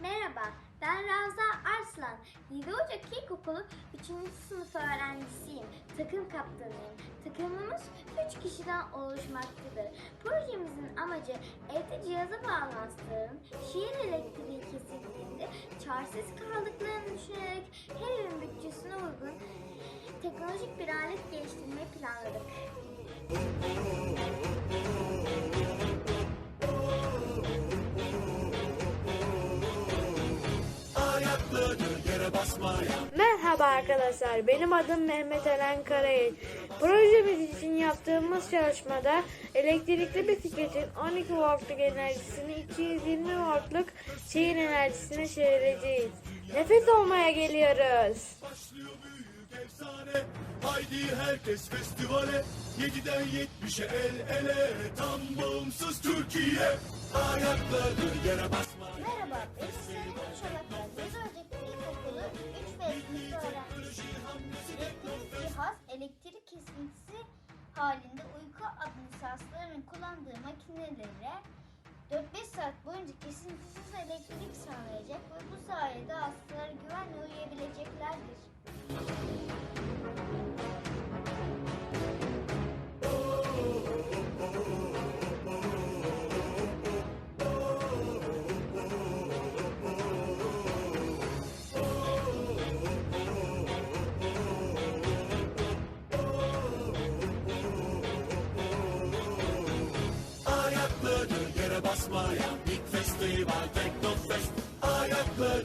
Merhaba, ben Ravza Arslan. 7 Ocak İlkokulu 3. sınıf öğrencisiyim. Takım kaptanıyım. Takımımız 3 kişiden oluşmaktadır. Projemizin amacı evde cihaza bağlansın, şehir elektriği kesildiğinde çaresiz kaldıklarını düşünerek her evin bütçesine uygun teknolojik bir alet geliştirmeyi planladık. Merhaba arkadaşlar, benim adım Mehmet Eren Karayel. Projemiz için yaptığımız çalışmada elektrikli bisikletin 12 voltluk enerjisini 220 voltluk şehir enerjisine çevireceğiz. Nefes olmaya geliyoruz. başlıyor büyük efsane Haydi herkes festivale 7'den 70'e el ele Tam bağımsız Türkiye Ayakları yere basmaya Elektrik kesintisi halinde uyku administrasyonlarının kullandığı makinelere 4-5 saat boyunca kesintisiz elektrik sağlayacak ve bu sayede hasta Smile.